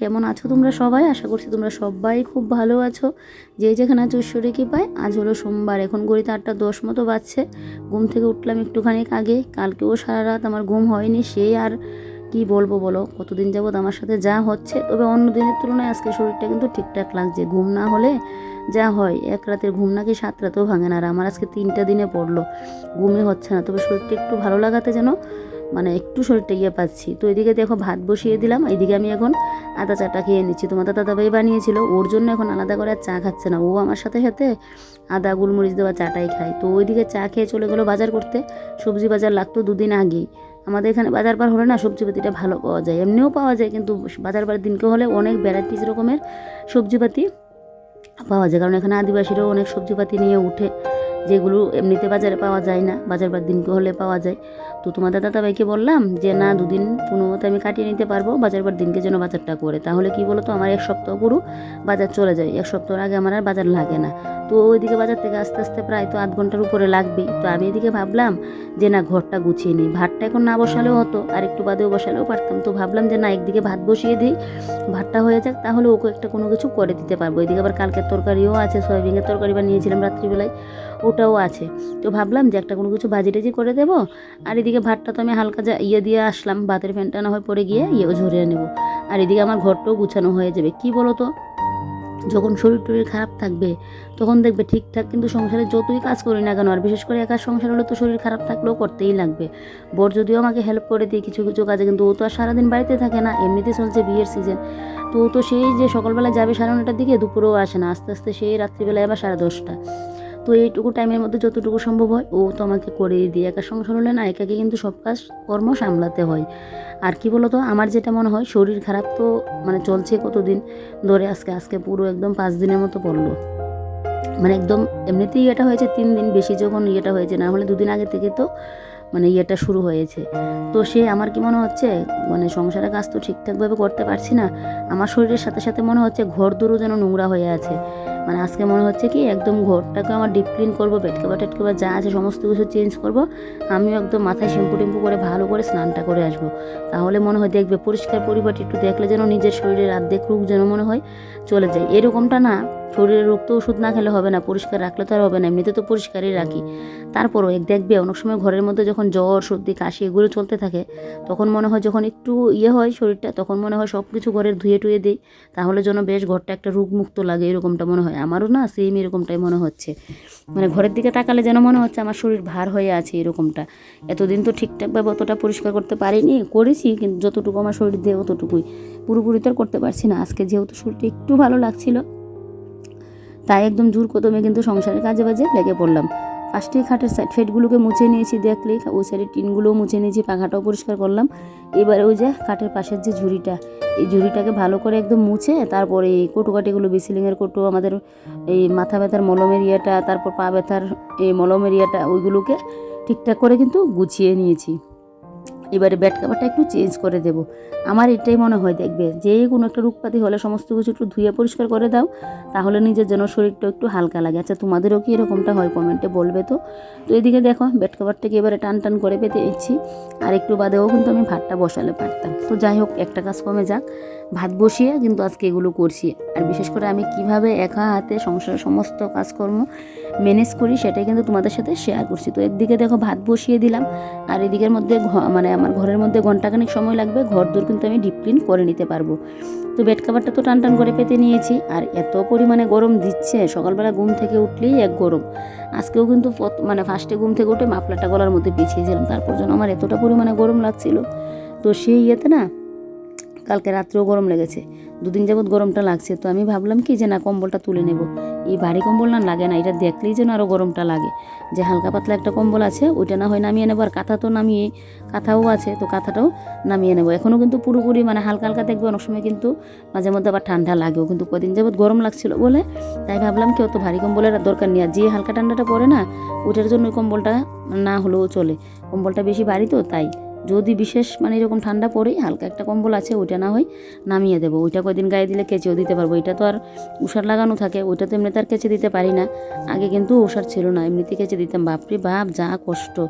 কেমন আছো তোমরা সবাই? আশা করছি তোমরা সবাই খুব ভালো আছো। যে যেখানে আছো ঈশ্বরে কি পায় আজ হলো সোমবার এখন গড়িতে আটটা দশ মতো বাজছে। ঘুম থেকে উঠলাম একটুখানি আগে। কালকেও সারা রাত আমার ঘুম হয়নি সে আর কি বলব বলো? কতদিন যাবৎ আমার সাথে যা হচ্ছে। তবে অন্য দিনের তুলনায় আজকে শরীরটা কিন্তু ঠিকঠাক লাগছে। ঘুম না হলে যা হয় এক রাতের ঘুম নাকি সাত রাতেও ভাঙে না। আর আমার আজকে তিনটা দিনে পড়ল। ঘুমই হচ্ছে না। তবে শরীরটা একটু ভালো লাগাতে যেন মানে একটু শরীরটা ইয়ে পাচ্ছি। তো এদিকে দেখো ভাত বসিয়ে দিলাম এইদিকে আমি এখন আদা চাটা খেয়ে নিচ্ছি। তোমার দাদা দাদাভাই বানিয়েছিল, ওর জন্য এখন আলাদা করে চা খাচ্ছে না। ও আমার সাথে সাথে আদা, গোলমরিচ দেওয়া চাটাই খায়। তো ওইদিকে চা খেয়ে চলে গেলো বাজার করতে। সবজি বাজার লাগতো দুদিন আগেই। আমাদের এখানে বাজার বার হলে না সবজিপাতিটা ভালো পাওয়া যায়। এমনিও পাওয়া যায়, কিন্তু বাজার বার দিনকে হলে অনেক ভ্যারাইটিস রকমের সবজিপাতি পাওয়া যায়। কারণ এখানে আদিবাসীরাও অনেক সবজিপাতি নিয়ে উঠে যেগুলো এমনিতে বাজারে পাওয়া যায় না বাজার বার দিনকে হলে পাওয়া যায়। তো তোমাদের দাদাভাইকে বললাম যে, না, দুদিন কোনো মতো আমি কাটিয়ে নিতে পারব বাজার বার দিনকে যেন বাজারটা করে। তাহলে কি বলো তো আমার এক সপ্তাহ পুরো বাজার চলে যায়, এক সপ্তাহ আগে আমার আর বাজার লাগে না। তো ওইদিকে বাজার থেকে আস্তে আস্তে প্রায় তো আধ ঘণ্টার উপরে লাগবেই। তো আমি এদিকে ভাবলাম যে না, ঘরটা গুছিয়ে নিই। ভাতটা এখন না বসালেও হতো, আর একটু বাদেও বসালেও পারতাম। তো ভাবলাম যে না, একদিকে ভাত বসিয়ে দিই, ভাতটা হয়ে যাক, তাহলে ওকে একটা কোনো কিছু করে দিতে পারব। এদিকে আবার কালকের তরকারিও আছে, সয়াবিনের তরকারি বানিয়েছিলাম রাত্রিবেলায়, ওটাও আছে। তো ভাবলাম যে একটা কোনো কিছু ভাজি টাজি করে দেবো, আর এদিকে ভাতটা তো আমি হালকা যা ইয়ে দিয়ে আসলাম ভাতের ফ্যানটা না হয় পরে গিয়ে ইয়েও ঝরিয়ে নেব। আর এদিকে আমার ঘরটাও গুছানো হয়ে যাবে। কি বলো তো যখন শরীর টরীর খারাপ থাকবে, তখন দেখবে ঠিকঠাক কিন্তু সংসারে যতই কাজ করি না কেন, আর বিশেষ করে একা সংসার হলে তো শরীর খারাপ থাকলেও করতেই লাগবে। বর যদিও আমাকে হেল্প করে দিই কিছু কিছু কাজে, কিন্তু ও তো আর সারাদিন বাড়িতে থাকে না, এমনিতে চলছে বিয়ের সিজন তো ও তো সেই যে সকালবেলা যাবে সাড়ে নটার দিকে, দুপুরেও আসে না, আস্তে আস্তে সেই রাত্রিবেলায় আবার সাড়ে দশটা তো এইটুকু টাইমের মধ্যে যতটুকু সম্ভব হয়, ও তো আমাকে করে দিয়ে। একা সংসার হলে না, একাকে কিন্তু সব কাজ, কর্ম সামলাতে হয়। আর কি বলতো, আমার যেটা মনে হয়, শরীর খারাপ তো মানে চলছে কতদিন ধরে আজকে আজকে পুরো একদম পাঁচ দিনের মতো পড়ল। মানে একদম এমনিতেই ইয়েটা হয়েছে তিন দিন বেশি যখন ইয়েটা হয়েছে, না হলে দুদিন আগে থেকে তো মানে ইয়েটা শুরু হয়েছে। তো সে আমার কি মনে হচ্ছে মানে সংসারের কাজ তো ঠিকঠাকভাবে করতে পারছি না, আমার শরীরের সাথে সাথে মনে হচ্ছে ঘর দূরও যেন নোংরা হয়ে আছে। মানে আজকে মনে হচ্ছে কি একদম ঘরটাকে আমার ডিপ ক্লিন করব বেটকাবা টেটকাবা যা আছে সমস্ত কিছু চেঞ্জ করব, আমিও একদম মাথায় শ্যাম্পু টেম্পু করে ভালো করে স্নানটা করে আসব। তাহলে মনে হয় দেখবে পরিষ্কার পরিপাটি একটু দেখলে যেন নিজের শরীরের আর্ধেক রোগ যেন মনে হয় চলে যায়। এরকমটা না শরীরের রোগ তো ওষুধ না খেলে হবে না, পরিষ্কার রাখলে তো আর হবে না, এমনিতে তো পরিষ্কারই রাখি। তারপরও এক দেখবে অনেক সময় ঘরের মধ্যে যখন জ্বর, সর্দি, কাশি এগুলো চলতে থাকে, তখন মনে হয় যখন একটু ইয়ে হয় শরীরটা, তখন মনে হয় সব কিছু ঘরের ধুয়ে টুয়ে দিই, তাহলে যেন বেশ ঘরটা একটা রোগমুক্ত লাগে, এরকমটা মনে হয়। আমারও না সেম এরকমটাই মনে হচ্ছে। মানে ঘরের দিকে তাকালে যেন মনে হচ্ছে আমার শরীর ভার হয়ে আছে এরকমটা। এতদিন তো ঠিকঠাকভাবে অতটা পরিষ্কার করতে পারিনি, করেছি, কিন্তু যতটুকু আমার শরীর দিয়ে অতটুকুই। পুরোপুরি তো করতে পারছি না। আজকে যেহেতু শরীরটা একটু ভালো লাগছিল তাই একদম জোর কদমে কিন্তু সংসারের কাজে বাজে লেগে পড়লাম। ফার্স্টে খাটের সাইড ফেটগুলোকে মুছে নিয়েছি দেখলেই ওই সাইডের টিনগুলোও মুছে নিয়েছি, পাখাটাও পরিষ্কার করলাম। এবারে ওই যে কাঠের পাশের যে ঝুড়িটা, এই ঝুড়িটাকে ভালো করে একদম মুছে, তারপরে এই কটুকাটিগুলো, বিসিলিংয়ের কটু, আমাদের এই মাথা ব্যথার মলমের ইয়েটা, তারপর পা ব্যথার এই মলমের ইয়েটা, ওইগুলোকে ঠিকঠাক করে কিন্তু গুছিয়ে নিয়েছি। এবারে ব্যাট কাভারটা একটু চেঞ্জ করে দেব। আমার এটাই মনে হয়, দেখবে যে কোনো একটা রূপপাতি হলে সমস্ত কিছু একটু ধুয়ে পরিষ্কার করে দাও, তাহলে নিজের যেন শরীরটা একটু হালকা লাগে। আচ্ছা তোমাদেরও কি এরকমটা হয় কমেন্টে বলবে তো? তো এদিকে দেখো, ব্যাট কাভারটাকে এবারে টান টান করে পেতে দিচ্ছি আর একটু বাদেও কিন্তু আমি ভাতটা বসালে পারতাম। তো যাই হোক, একটা কাজ কমে যাক। ভাত বসিয়ে কিন্তু আজকে এগুলো করছি। আর বিশেষ করে আমি কীভাবে একা হাতে সংসারের সমস্ত কাজকর্ম ম্যানেজ করি, সেটাই কিন্তু তোমাদের সাথে শেয়ার করছি। তো একদিকে দেখো ভাত বসিয়ে দিলাম, আর এদিকের মধ্যে মানে আমার ঘরের মধ্যে ঘন্টাখানিক সময় লাগবে, ঘর দূর কিন্তু আমি ডিপ ক্লিন করে নিতে পারব। তো বেড কাভারটা তো টান টান করে পেতে নিয়েছি, আর এত পরিমাণে গরম দিচ্ছে, সকালবেলা ঘুম থেকে উঠলেই এক গরম। আজকেও কিন্তু মানে ফার্স্টে ঘুম থেকে উঠে মাফলাটা গলার মধ্যে পিছিয়েছিলাম তারপর যেন আমার এতটা পরিমাণে গরম লাগছিল। তো সেই ইয়েতে না, কালকে রাত্রেও গরম লেগেছে, দুদিন যাবৎ গরমটা লাগছে, তো আমি ভাবলাম কি যে না কম্বলটা তুলে নেব। এই ভারী কম্বল না লাগে না, এটা দেখলেই যেন আরও গরমটা লাগে। যে হালকা পাতলা একটা কম্বল আছে, ওইটা না হয় নামিয়ে নেব, আর কাঁথা তো নামিয়ে, কাঁথাও আছে, তো কাঁথাটাও নামিয়ে নেব। এখনও কিন্তু পুরোপুরি মানে হালকা হালকা দেখবে, অনেক সময় কিন্তু মাঝে মধ্যে আবার ঠান্ডা লাগেও, কিন্তু কদিন যাবৎ গরম লাগছিল বলে তাই ভাবলাম কি অত ভারী কম্বলের দরকার নেই। আর যে হালকা ঠান্ডাটা পড়ে না, ওইটার জন্য ওই কম্বলটা না হলেও চলে। কম্বলটা বেশি ভারী তো, তাই। যদি বিশেষ মানে এরকম ঠান্ডা পড়ে, হালকা একটা কম্বল আছে, ওইটা না হয় নামিয়ে দেবো। ওইটা কয়দিন গায়ে দিলে কেচেও দিতে পারব। এটা তো আর উষার লাগানো থাকে, ওইটা তো এমনিতে আর কেচে দিতে পারি না। আগে কিন্তু উষার ছিল না, এমনিতে কেচে দিতাম। বাপরে বাপ, যা কষ্ট।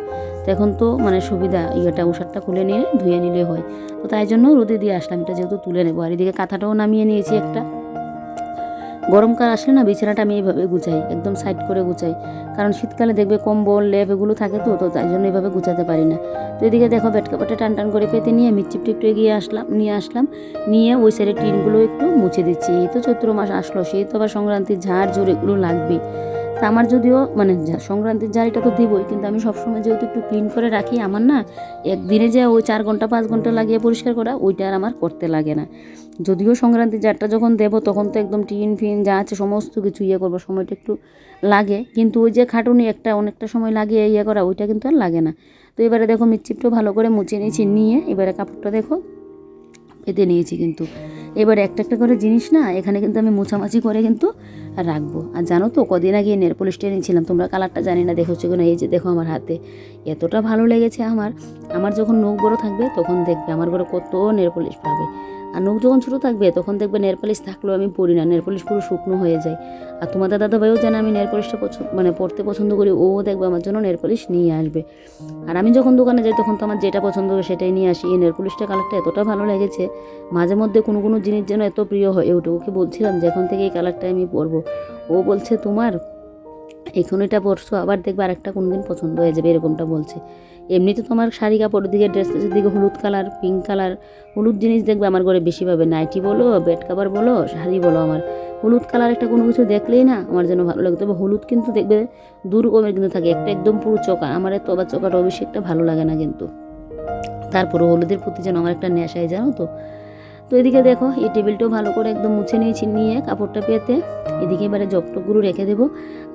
তো এখন তো মানে সুবিধা, ইয়েটা উষারটা খুলে নিয়ে ধুয়ে নিলে হয়। তো তাই জন্য রোদে দিয়ে আসলাম। এটা যেহেতু তুলে নেব। আর এদিকে কাঁথাটাও নামিয়ে নিয়েছি একটা। গরমকাল আসলে না বিছানাটা আমি এইভাবে গুছাই, একদম সাইড করে গুছাই। কারণ শীতকালে দেখবে কম্বল, লেপ এগুলো থাকে তো তো তাই জন্য এভাবে গুছাতে পারি না। তো এদিকে দেখো বেড কাপড়টা টান টান করে পেতে নিয়ে মিটচিপটি একটু এগিয়ে আসলাম, নিয়ে আসলাম। নিয়ে ওই সাইডের টিনগুলো একটু মুছে দিচ্ছি। এই তো চৈত্র মাস আসলো, সেই তো আবার সংক্রান্তির ঝাড় জোর এগুলো লাগবেই। তা আমার যদিও মানে সংক্রান্তির জারিটা তো দিবই, কিন্তু আমি সবসময় যেহেতু একটু ক্লিন করে রাখি আমার না, একদিনে যে ওই চার ঘণ্টা, পাঁচ ঘণ্টা লাগিয়ে পরিষ্কার করা, ওইটা আর আমার করতে লাগে না। যদিও সংক্রান্তির জারটা যখন দেবো, তখন তো একদম টিন ফিন যা আছে সমস্ত কিছু ইয়ে করব, সময়টা একটু লাগে। কিন্তু ওই যে খাটুনি একটা, অনেকটা সময় লাগিয়ে ইয়ে করা, ওইটা কিন্তু আর লাগে না। তো এবারে দেখো মিটচিপটাও ভালো করে মুছে নিয়েছি, নিয়ে এবারে কাপড়টা দেখো পেতে নিয়েছি কিন্তু। এবার একটা একটা করে জিনিস না, এখানে কিন্তু আমি মোছামাছি করে কিন্তু রাখব। আর জানো তো, কদিন আগে নেল পলিশটা নিয়েছিলাম, তোমরা কালারটা জানি না দেখো কিনা? এই যে দেখো আমার হাতে, এতটা ভালো লেগেছে আমার। আমার যখন নখ বড় থাকবে, তখন দেখবে আমার ঘরে কত নেল পলিশ পাবে। আর নখ যখন ছোটো থাকবে, তখন দেখবে নেল পলিশ থাকলেও আমি পরি না। নেল পলিশ পুরো শুকনো হয়ে যায়। আর তোমাদের দাদা ভাইও জানে আমি নেল পলিশটা পছন্দ মানে পরতে পছন্দ করি, ও দেখবে আমার জন্য নেল পলিশ নিয়ে আসবে। আর আমি যখন দোকানে যাই, তখন তো আমার যেটা পছন্দ হবে সেটাই নিয়ে আসি। এই নেল পলিশটা কালারটা এতটা ভালো লেগেছে, মাঝে মধ্যে কোনো কোনো জিনিস যেন এত প্রিয় হয় ওঠে ওকে বলছিলাম যে, এখন থেকে এই কালারটা আমি পরবো। ও বলছে, তোমার এখন এটা পরশো আবার দেখবে আরেকটা কোনো দিন পছন্দ হয়ে যাবে, এরকমটা বলছে। এমনিতে তোমার শাড়ি কাপড়ের দিকে ড্রেস ট্রেসের দিকে হলুদ কালার পিঙ্ক কালার, হলুদ জিনিস দেখবে আমার ঘরে বেশি পাবে। নাইটি বলো বেড কাভার বলো, শাড়ি বলো আমার। হলুদ কালার একটা কোনো কিছু দেখলেই না আমার যেন ভালো লাগে। তবে হলুদ কিন্তু দেখবে দু রকমের কিন্তু থাকে, একটা একদম পুরো চোকা। আমার তো আবার চোকাটা বেশি একটা ভালো লাগে না কিন্তু। তারপরে হলুদের প্রতি যেন আমার একটা নেশায় জানো তো? তো এদিকে দেখো, এই টেবিলটাও ভালো করে একদম মুছে নিয়েছি, নিয়ে কাপড়টা পেতে। এদিকে এবারে জগটকগুলো রেখে দেবো।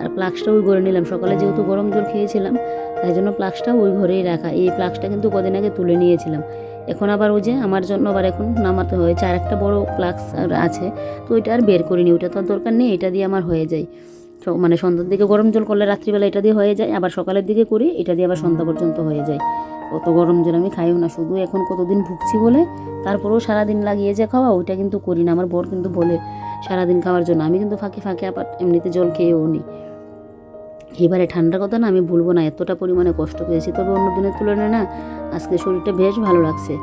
আর প্লাক্সটা ওই ঘরে নিলাম। সকালে যেহেতু গরম জল খেয়েছিলাম, তাই জন্য প্লাক্সটা ওই ঘরেই রাখা। এই প্লাক্সটা কিন্তু কদিন আগে তুলে নিয়েছিলাম। এখন আবার ওই যে আমার জন্য আবার এখন নামাতে হয়েছে আর একটা বড় প্লাক্স আছে, তো ওইটা আর বের করিনি। ওইটা তো দরকার নেই, এটা দিয়ে আমার হয়ে যায়। মানে সন্ধ্যার দিকে গরম জল করলে রাত্রিবেলা এটা দিয়ে হয়ে যায়, আবার সকালের দিকে করি, এটা দিয়ে আবার সন্ধ্যা পর্যন্ত হয়ে যায়। অত গরম জল আমি খাইও না, শুধু এখন কতদিন ভুগছি বলে তারপরেও সারাদিন লাগিয়ে যে খাওয়া, ওইটা কিন্তু করি না, আমার বর কিন্তু বলে সারাদিন খাওয়ার জন্য। আমি কিন্তু ফাঁকে ফাঁকে আবার এমনিতে জল খেয়েও নিই এবারে ঠান্ডার কথা না আমি ভুলবো না, এতটা পরিমাণে কষ্ট পেয়েছি। তবে অন্য দিনের তুলনায় না, আজকে শরীরটা বেশ ভালো লাগছে।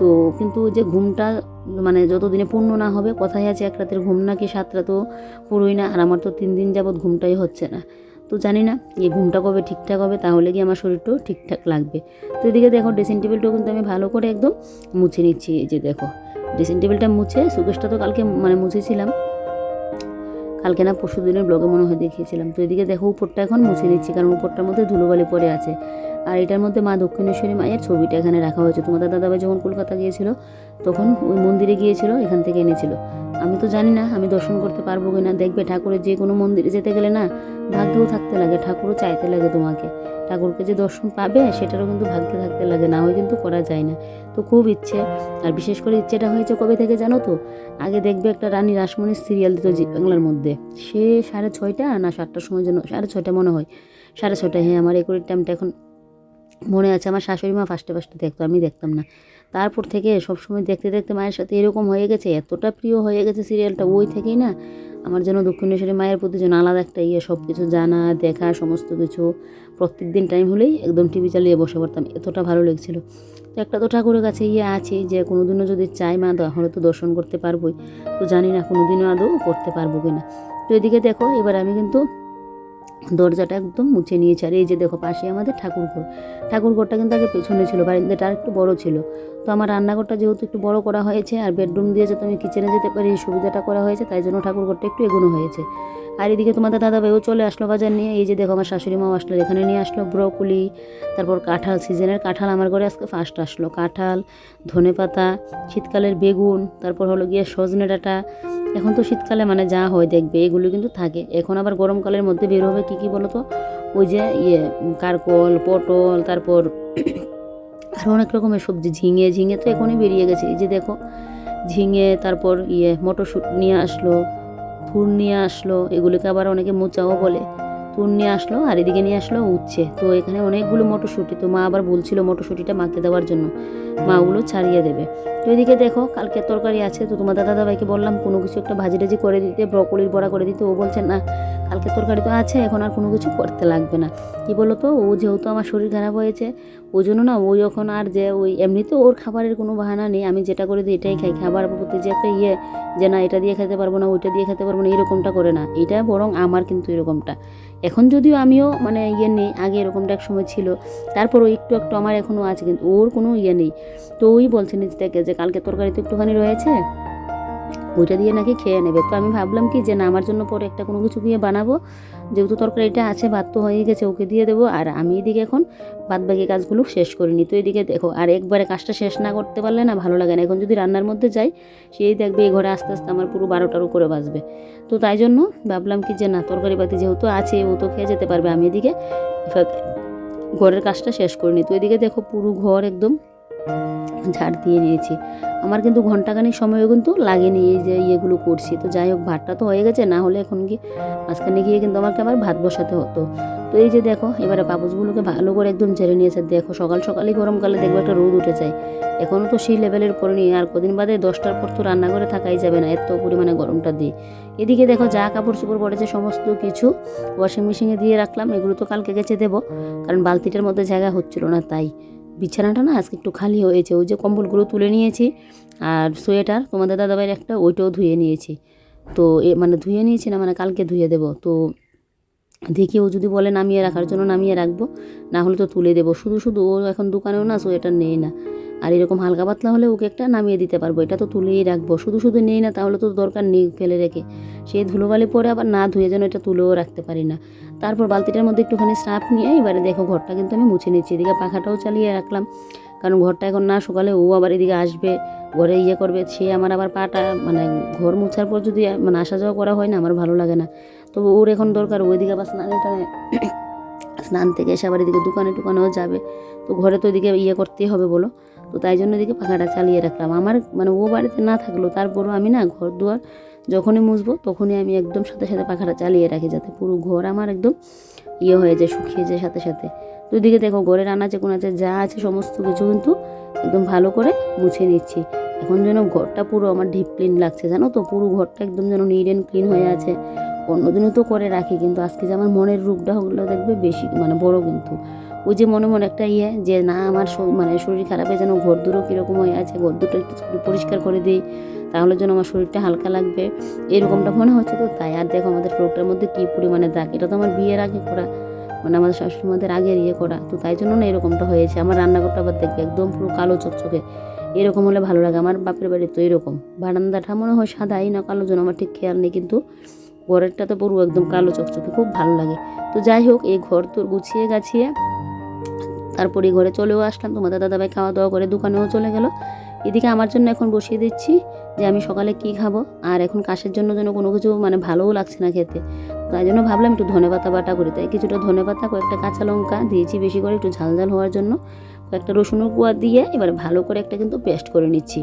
তো কিন্তু যে ঘুমটা মানে যতদিনে পূর্ণ না হবে, কথাই আছে এক রাতের ঘুম নাকি সাত রাতও পুরোই না, আর আমার তো তিন দিন যাবৎ ঘুমটাই হচ্ছে না। তো জানি না, এই ঘুমটা কবে ঠিকঠাক হবে, তাহলে কি আমার শরীরটাও ঠিকঠাক লাগবে। তো এদিকে দেখো ড্রেসিং টেবিলটাও কিন্তু আমি ভালো করে একদম মুছে নিচ্ছি, এই যে দেখো। ড্রেসিং টেবিলটা মুছে সুকেশটা তো কালকে মানে মুছেছিলাম কালকে না পরশু দিনের ব্লগে মনে হয় দেখিয়েছিলাম। তো এদিকে দেখো, উপরটা এখন মুছে নিচ্ছি কারণ উপরটার মধ্যে ধুলোবালি পড়ে আছে। আর এটার মধ্যে মা দক্ষিণেশ্বরী মায়ের ছবিটা এখানে রাখা হয়েছে। তোমাদের দাদাভাই যখন কলকাতা গিয়েছিল, তখন ওই মন্দিরে গিয়েছিল, এখান থেকে এনেছিল। আমি তো জানি না আমি দর্শন করতে পারব কি না দেখবে ঠাকুরের যে কোনো মন্দিরে যেতে গেলে না ভাগ্যেও থাকতে লাগে, ঠাকুরও চাইতে লাগে তোমাকে। ঠাকুরকে যে দর্শন পাবে সেটারও কিন্তু ভাগ্যে থাকতে লাগে না হয় কিন্তু করা যায় না। তো খুব ইচ্ছে, আর বিশেষ করে ইচ্ছেটা হয়েছে কবে থেকে জানো তো? আগে দেখবে একটা রানী রাসমণির সিরিয়াল দিত জি বাংলার মধ্যে। সে সাড়ে ছয়টা না সাতটার সময় জন্য সাড়ে ছয়টা মনে হয়। সাড়ে ছয়টা হ্যাঁ আমার একুরের টাইমটা এখন মনে আছে, আমার শাশুড়ি মা ফার্স্টে ফার্স্টে দেখতো, আমি দেখতাম না। তারপর থেকে সবসময় দেখতে দেখতে মায়ের সাথে এরকম হয়ে গেছে, এতটা প্রিয় হয়ে গেছে সিরিয়ালটা ওই থেকেই না আমার যেন দক্ষিণেশ্বরী মায়ের প্রতি যেন আলাদা একটা ইয়ে সব কিছু জানা, দেখা, সমস্ত কিছু প্রত্যেক দিন টাইম হলেই একদম টিভি চালিয়ে বসে পড়তাম, এতটা ভালো লেগেছিলো। তো একটা তো ঠাকুরের কাছে ইয়ে আছে যে কোনোদিনও যদি চাই মা, তাহলে তো দর্শন করতে পারবোই। তো জানি না কোনোদিনও আদৌ করতে পারব কিনা। তো এদিকে দেখো, এবার আমি কিন্তু দরজাটা একদম মুছে নিয়েছে। আর এই যে দেখো পাশে আমাদের ঠাকুর ঘর ঠাকুর ঘরটা কিন্তু আগে পেছনে ছিল বাড়িতে আর একটু বড় ছিল। তো আমার রান্নাঘরটা যেহেতু একটু বড় করা হয়েছে, আর বেডরুম দিয়ে যাতে আমি কিচেনে যেতে পারি, এই সুবিধাটা করা হয়েছে, তাই জন্য ঠাকুর ঘরটা একটু এগোনো হয়েছে। আর এদিকে তোমাদের দাদা ভাইও চলে আসলো বাজার নিয়ে। এই যে দেখো, আমার শাশুড়ি মাও আসলো, এখানে নিয়ে আসলো ব্রকুলি, তারপর কাঁঠাল সিজনের কাঁঠাল আমার ঘরে আজকে ফার্স্ট আসলো। কাঁঠাল ধনে পাতা শীতকালের বেগুন, তারপর হলো গিয়ে সজনে ডাঁটা। এখন তো শীতকালে মানে যা হয় দেখবে, এগুলো কিন্তু থাকে। এখন আবার গরমকালের মধ্যে বের হবে কী কী বলো তো ওই যে ইয়ে কারকল, পটল, তারপর আরও অনেক রকমের সবজি, ঝিঙে ঝিঙে তো এখনই বেরিয়ে গেছে। এই যে দেখো, ঝিঙে, তারপর ইয়ে মটরশুট নিয়ে আসলো, ফুল নিয়ে আসলো, এগুলোকে আবার অনেকে মোচাও বলে। তো নিয়ে আসলো, আর এদিকে নিয়ে আসলো উচ্ছে। তো এখানে অনেকগুলো মটরশুঁটি। তো মা আবার বলছিল মটরশুঁটিটা মাখতে দেওয়ার জন্য। মা ওগুলো ছাড়িয়ে দেবে। তো এদিকে দেখো, কালকে তরকারি আছে। তো তোমার দাদা দাদাভাইকে বললাম, কোনো কিছু একটা ভাজি টাজি করে দিতে, ব্রকলির বড়া করে দিতে। ও বলছে, না, কালকে তরকারি তো আছে, এখন আর কোনো কিছু করতে লাগবে না। কি বলো তো, ও যেহেতু আমার শরীর খারাপ হয়েছে, ওই জন্য না, ওই এখন আর যে ওই এমনিতে ওর খাবারের কোনো বাহানা নেই। আমি যেটা করে দিই এটাই খাই। খাবার প্রতি যে একটা ইয়ে যে না, এটা দিয়ে খেতে পারব না, ওইটা দিয়ে খেতে পারব না, এরকমটা করে না। এটা বরং আমার কিন্তু এরকমটা। এখন যদিও আমিও মানে ইয়ে নেই, আগে এরকমটা এক সময় ছিল। তারপরও একটু একটু আমার এখনও আছে, কিন্তু ওর কোনো ইয়ে নেই। তো ওই বলছে নিজ থেকে যে কালকে তরকারি তো একটুখানি রয়েছে। ওইটা দিয়ে নাকি খেয়ে নেবে। তো আমি ভাবলাম কি যে না, আমার জন্য পরে একটা কোনো কিছু দিয়ে বানাবো। যেহেতু তরকারিটা আছে, ভাত তো হয়ে গেছে, ওকে দিয়ে দেবো। আর আমি এদিকে এখন বাদ বাকি কাজগুলো শেষ করিনি। তো এদিকে দেখো, আর একবারে কাজটা শেষ না করতে পারলে না ভালো লাগে না। এখন যদি রান্নার মধ্যে যাই, সেই দেখবে এই ঘরে আস্তে আস্তে আমার পুরো বারোটার উপরে বাজবে। তো তাই জন্য ভাবলাম কি যে না তরকারি পাতি যেহেতু আছে, ও তো খেয়ে যেতে পারবে। আমি এদিকে ঘরের কাজটা শেষ করিনি। তো এদিকে দেখো পুরো ঘর একদম ঝাড় দিয়ে নিয়েছি। আমার কিন্তু ঘন্টাখানিক সময়ও কিন্তু লাগেনি এই যে ইয়েগুলো করছি। তো যাই হোক, ভাতটা তো হয়ে গেছে, না হলে এখন কি মাঝখানে গিয়ে কিন্তু আমাকে আবার ভাত বসাতে হতো। তো এই যে দেখো, এবারে পাপোশগুলোকে ভালো করে একদম ঝেড়ে নিয়েছে। দেখো, সকাল সকালই গরমকালে দেখবে একটা রোদ উঠে যায় এখনও তো সেই লেভেলের পরে নিয়ে আর কদিন বাদে দশটার পর তো রান্নাঘরে থাকাই যাবে না, এত পরিমাণে গরমটা দিয়ে এদিকে দেখো, যা কাপড় চোপড় পড়েছে, সমস্ত কিছু ওয়াশিং মেশিনে দিয়ে রাখলাম। এগুলো তো কালকে গেছে দেবো, কারণ বালতিটার মধ্যে জায়গা হচ্ছিল না তাই। বিছানাটা না আজকে একটু খালি হয়েছে। ওই যে কম্বলগুলো তুলে নিয়েছি আর সোয়েটার, তোমাদের দাদাভাইয়ের একটা, ওইটাও ধুয়ে নিয়েছি। তো এ মানে ধুয়ে নিয়েছি না মানে কালকে ধুয়ে দেব। তো দেখি ও যদি বলে নামিয়ে রাখার জন্য নামিয়ে রাখব, না হলে তো তুলে দেবো। শুধু শুধু ও এখন দোকানেও না সোয়েটার নেই না। আর এরকম হালকা পাতলা হলে ওকে একটা নামিয়ে দিতে পারব। এটা তো তুলেই রাখব। শুধু শুধু নেই না, তাহলে তো দরকার নেই ফেলে রেখে। সেই ধুলোবালি পরে আবার না ধুয়ে যেন এটা তুলেও রাখতে পারি না। তারপর বালতিটার মধ্যে একটুখানি স্রাপ নিয়ে এবারে দেখো ঘরটা কিন্তু আমি মুছে নিচ্ছি এদিকে পাখাটাও চালিয়ে রাখলাম। কারণ ঘরটা এখন না সকালে ও আবার এদিকে আসবে, ঘরে ইয়ে করবে। সে আমার আবার পাটা মানে ঘর মুছার পর যদি মানে আসা যাওয়া করা হয় না, আমার ভালো লাগে না। তো ওর এখন দরকার। ওইদিকে আবার স্নানে স্নান থেকে এসে আবার এদিকে দোকানে টোকানেও যাবে। তো ঘরে তো এদিকে ইয়ে করতেই হবে বলো। তো তাই জন্য এদিকে পাখাটা চালিয়ে রাখলাম। আমার মানে ও বাড়িতে না থাকলেও তারপরও আমি না ঘর দুয়ার যখনই মুছবো তখনই আমি একদম সাথে সাথে পাখাটা চালিয়ে রাখি যাতে পুরো ঘর আমার একদম ইয়ে হয়ে যায়, শুকিয়ে যায় সাথে সাথে। তো এদিকে দেখো ঘরের আনাচে কোনাচে যা আছে সমস্ত কিছু কিন্তু একদম ভালো করে মুছে নিচ্ছি। এখন যেন ঘরটা পুরো আমার ডিপ ক্লিন লাগছে, জানো তো? পুরো ঘরটা একদম যেন নিট অ্যান্ড ক্লিন হয়ে আছে। অন্যদিনও তো করে রাখি, কিন্তু আজকে যে আমার মনের রূপটা হলো দেখবে বেশি মানে বড় কিন্তু। ওই যে মনে মনে একটা ইয়ে যে, না, আমার মানে শরীর খারাপে যেন ঘর দুটো কীরকম হয়ে আছে, ঘর দুটো একটু পরিষ্কার করে দিই, তাহলে যেন আমার শরীরটা হালকা লাগবে। এরকমটা মনে হচ্ছে তো, তাই আর দেখো আমাদের ফ্লোরটার মধ্যে কী পরিমাণে দাগ। এটা তো আমার বিয়ের আগে করা মানে আমাদের শাশুড়িমাদের আগের ইয়ে করা, তো তাই জন্য না এরকমটা হয়েছে। আমার রান্নাঘরটা আবার দেখবে একদম পুরো কালো চকচকে, এরকম হলে ভালো লাগে। আমার বাপের বাড়ি তো এরকম। বারান্দাটা মনে হয় সাদাই না কালো যেন আমার ঠিক খেয়াল নেই, কিন্তু ঘরেরটা তো পুরো একদম কালো চকচকে, খুব ভালো লাগে। তো যাই হোক, এই ঘর তোর গুছিয়ে গাছিয়ে তারপরে ঘরে চলেও আসলাম। তোমাদের দাদাভাই খাওয়া দাওয়া করে দোকানেও চলে গেল। এদিকে আমার জন্য এখন বসিয়ে দিচ্ছি যে আমি সকালে কি খাব। আর এখন কাশের জন্য যেন কোনো কিছু মানে ভালোও লাগছে না খেতে। তাই জন্য ভাবলাম একটু ধনে পাতা বাটা করি। তাই কিছুটা ধনে পাতা, কয়েকটা কাঁচা লঙ্কা দিয়েছি বেশি করে একটু ঝাল ঝাল হওয়ার জন্য। কয়েকটা রসুনের কুয়া দিয়ে এবার ভালো করে একটা কিন্তু পেস্ট করে নিচ্ছি।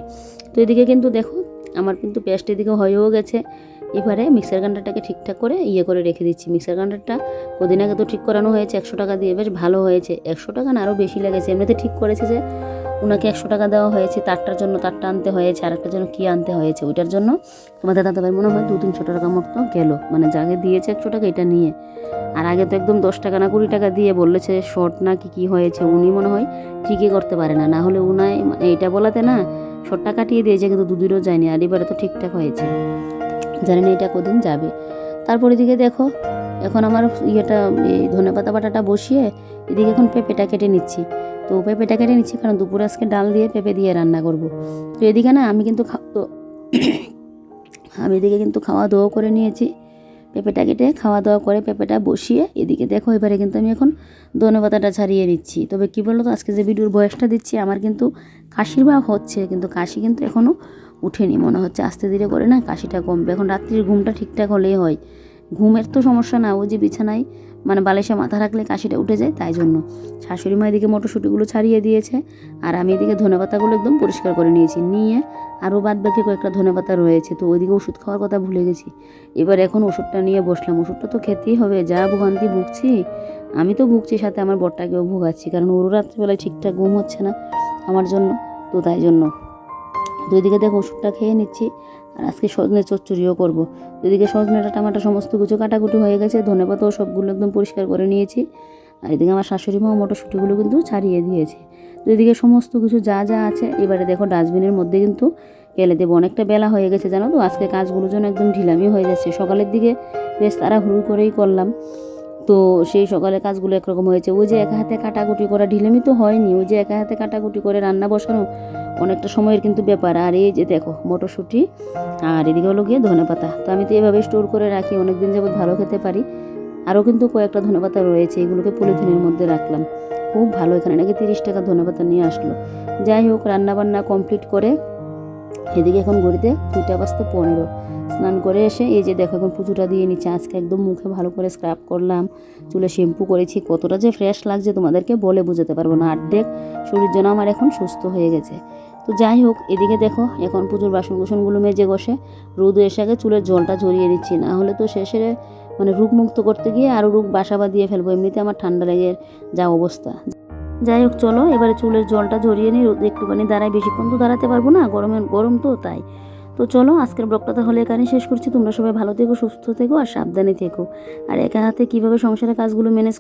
তো এদিকে কিন্তু দেখো, আমার কিন্তু পেস্ট এদিকে হয়েও গেছে। এবারে মিক্সার গ্রাইন্ডারটাকে ঠিকঠাক করে ইয়ে করে রেখে দিচ্ছি। মিক্সার গ্রাইন্ডারটা কদিন আগে তো ঠিক করানো হয়েছে, একশো টাকা দিয়ে বেশ ভালো হয়েছে। একশো টাকা না আরও বেশি লেগেছে। এমনিতে ঠিক করেছে যে ওনাকে একশো টাকা দেওয়া হয়েছে, তারটার জন্য তারটা আনতে হয়েছে আর একটার জন্য কী আনতে হয়েছে, ওইটার জন্য তোমাদের দাদাভাই মনে হয় দু তিনশো টাকা মতো গেল। মানে যাকে দিয়েছে একশো টাকা এটা নিয়ে। আর আগে তো একদম দশ টাকা না কুড়ি টাকা দিয়ে বলেছে শর্ট না কি, কী হয়েছে, উনি মনে হয় ঠিকই করতে পারে না। না হলে উনায় এইটা বলাতে না শর্টটা কাটিয়ে দিয়েছে কিন্তু দুদিনও যায়নি, আর এবারে তো ঠিকঠাক হয়েছে। জানি না এটা কদিন যাবে। তারপর এদিকে দেখো, এখন আমার ইয়েটা, এই ধনে পাতা বাটাটা বসিয়ে এদিকে এখন পেঁপেটা কেটে নিচ্ছি। তো পেঁপেটা কেটে নিচ্ছি কারণ দুপুরে আজকে ডাল দিয়ে পেঁপে দিয়ে রান্না করব। তো এদিকে না আমি কিন্তু তো আমি এদিকে কিন্তু খাওয়া দাওয়া করে নিয়েছি। পেঁপেটা কেটে খাওয়া দাওয়া করে পেঁপেটা বসিয়ে এদিকে দেখো, এবারে কিন্তু আমি এখন ধনে পাতাটা ছাড়িয়ে নিচ্ছি। তবে কী বলো তো আজকে যে ভিডিওর বয়সটা দিচ্ছি, আমার কিন্তু কাশির ভাব হচ্ছে, কিন্তু কাশি কিন্তু এখনও উঠেনি, মনে হচ্ছে আস্তে ধীরে করে না কাশিটা কমবে। এখন রাত্রির ঘুমটা ঠিকঠাক হলেই হয়। ঘুমের তো সমস্যা না ওই যে বিছানায় মানে বালিশে মাথা রাখলে কাশিটা উঠে যায়, তাই জন্য। শাশুড়ি মা এদিকে মটরশুঁটিগুলো ছাড়িয়ে দিয়েছে, আর আমি এদিকে ধনেপাতাগুলো একদম পরিষ্কার করে নিয়েছি। নিয়ে আরও বাদ বাকি কয়েকটা ধনেপাতা রয়েছে, তো ওইদিকে ওষুধ খাওয়ার কথা ভুলে গেছি। এবার এখন ওষুধটা নিয়ে বসলাম। ওষুধটা তো খেতেই হবে, যা ভোগান্তি ভুগছি, আমি তো ভুগছি সাথে আমার বরটাকেও ভোগাচ্ছি, কারণ ওরও রাত্রিবেলায় ঠিকঠাক ঘুম হচ্ছে না আমার জন্য, তো তাই জন্য। দুই দিকে দেখো ওষুধটা খেয়ে নিচ্ছি, আর আজকে সজনে চচ্চড়িও করব। এদিকে সজনেটা, টামাটা, সমস্ত কিছু কাটাকুটি হয়ে গেছে ধনেপাতাও সবগুলো একদম পরিষ্কার করে নিয়েছি। আর এদিকে আমার শাশুড়ি মা মটরশুঁটিগুলো কিন্তু ছাড়িয়ে দিয়েছে। তো এদিকে সমস্ত কিছু যা যা আছে, এবারে দেখো ডাস্টবিনের মধ্যে কিন্তু ফেলে দেবো। অনেকটা বেলা হয়ে গেছে, জানো তো? আজকে কাজগুলো যেন একদম ঢিলামি হয়ে যাচ্ছে। সকালের দিকে বেশ তারা তাড়াহুড়ো করেই করলাম। তো সেই সকালে কাজগুলো একরকম হয়েছে। ওই যে একা হাতে কাটাকুটি করা, ঢিলেমি তো হয়নি। ওই যে একা হাতে কাটাকুটি করে রান্না বসানো অনেকটা সময়ের কিন্তু ব্যাপার। আর এই যে দেখো, মটরশুঁটি আর এদিকে হলো গিয়ে ধনেপাতা। তো আমি তো এভাবে স্টোর করে রাখি অনেক দিন যাবত ভালো খেতে পারি। আরও কিন্তু কয়েকটা ধনেপাতা রয়েছে, এগুলোকে পলিথিনের মধ্যে রাখলাম। খুব ভালো, এখানে নাকি তিরিশ টাকা ধনেপাতা নিয়ে আসলো। যাই হোক, রান্নাবান্না কমপ্লিট করে এদিকে এখন ঘড়িতে দুটা বাজতে পনেরো। স্নান করে এসে এই যে দেখো এখন পুজোটা দিয়ে নিচ্ছে। আজকে একদম মুখে ভালো করে স্ক্রাব করলাম। চুলে শ্যাম্পু করেছি। কতটা যে ফ্রেশ লাগছে তোমাদেরকে বলে বোঝাতে পারব না। আর্ধেক শরীর যেন আমার এখন সুস্থ হয়ে গেছে। তো যাই হোক, এদিকে দেখো, এখন পুজোর বাসন কুসনগুলো মেজে বসে। রোদ এসে আগে চুলের জলটা ঝরিয়ে নিচ্ছি। না হলে তো শেষে মানে রোগ মুক্ত করতে গিয়ে আরও রোগ বাসা বাঁধিয়ে ফেলব। এমনিতে আমার ঠান্ডা লেগে যা অবস্থা। যাই হোক, চলো, এবারে চুলের জলটা ঝরিয়ে নিই। রোদে একটুখানি দাঁড়ায় বেশিক্ষণ তো দাঁড়াতে পারব না। গরমে গরম তো, তাই। তো চলো, আজকের ব্লগটা তাহলে এখানে শেষ করছি। তোমরা সবাই ভালো থেকো, সুস্থ থেকো আর সাবধানে থেকো। আর একা হাতে কীভাবে সংসারের কাজগুলো ম্যানেজ